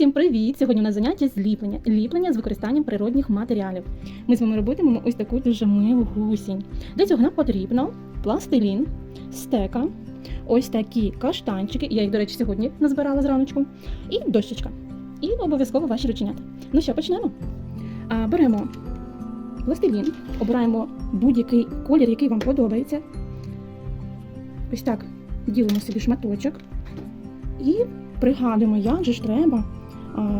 Усім привіт! Сьогодні у нас заняття з ліплення. Ліплення з використанням природних матеріалів. Ми з вами робитимемо ось таку дуже милу гусінь. Для цього нам потрібно пластилін, стека, ось такі каштанчики. Я їх, до речі, сьогодні назбирала зраночку, і дощечка. І обов'язково ваші рученята. Ну що, почнемо? А, беремо пластилін, обираємо будь-який колір, який вам подобається. Ось так ділимо собі шматочок і пригадуємо, як же ж треба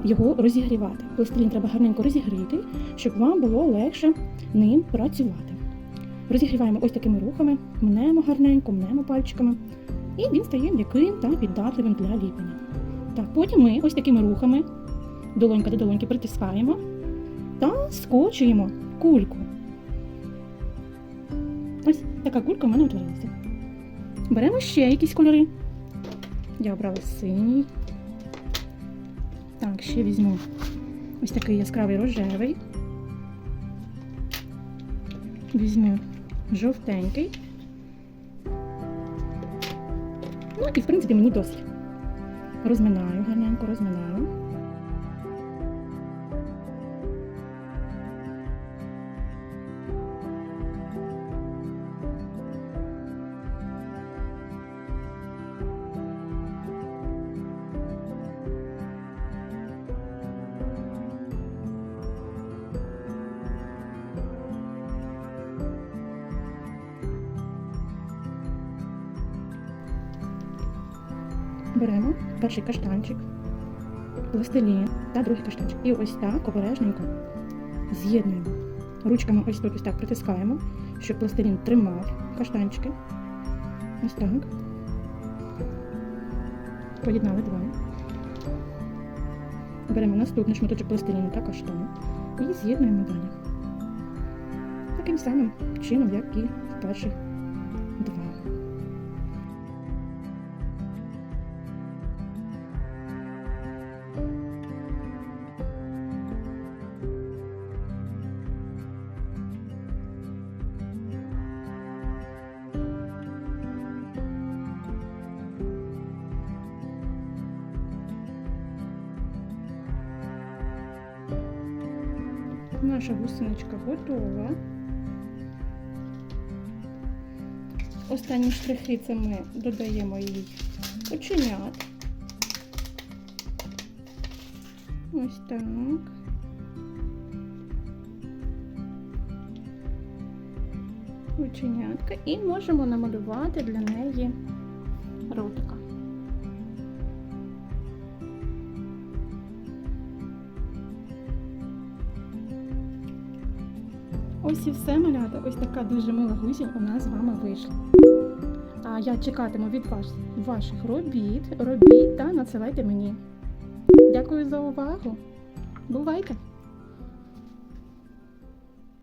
його розігрівати. Пластилін треба гарненько розігріти, щоб вам було легше ним працювати. Розігріваємо ось такими рухами, мнемо гарненько, мнемо пальчиками, і він стає м'яким та піддатливим для ліплення. Так, потім ми ось такими рухами, долонька до долоньки притискаємо та скочуємо кульку. Ось така кулька в мене утворилася. Беремо ще якісь кольори. Я обрала синій. Так, ще візьму ось такий яскравий рожевий. Візьму жовтенький. Ну і в принципі мені досить. Розминаю, гарненько розминаю. Беремо перший каштанчик, пластилін та другий каштанчик. І ось так обережненько з'єднуємо. Ручками ось тут ось так притискаємо, щоб пластилін тримав каштанчики. Ось так. Поєднали два. Беремо наступний шматочок пластиліну та каштану і з'єднуємо далі. Таким самим чином, як і в перших Наша гусеничка готова. Останні штрихи це ми додаємо їй оченят. Ось так. Оченятка. І можемо намалювати для неї ротика. Ось і все, малята. Ось така дуже мила гусінь у нас з вами вийшла. А я чекатиму від вас ваших робіт, робіт та надсилайте мені. Дякую за увагу. Бувайте!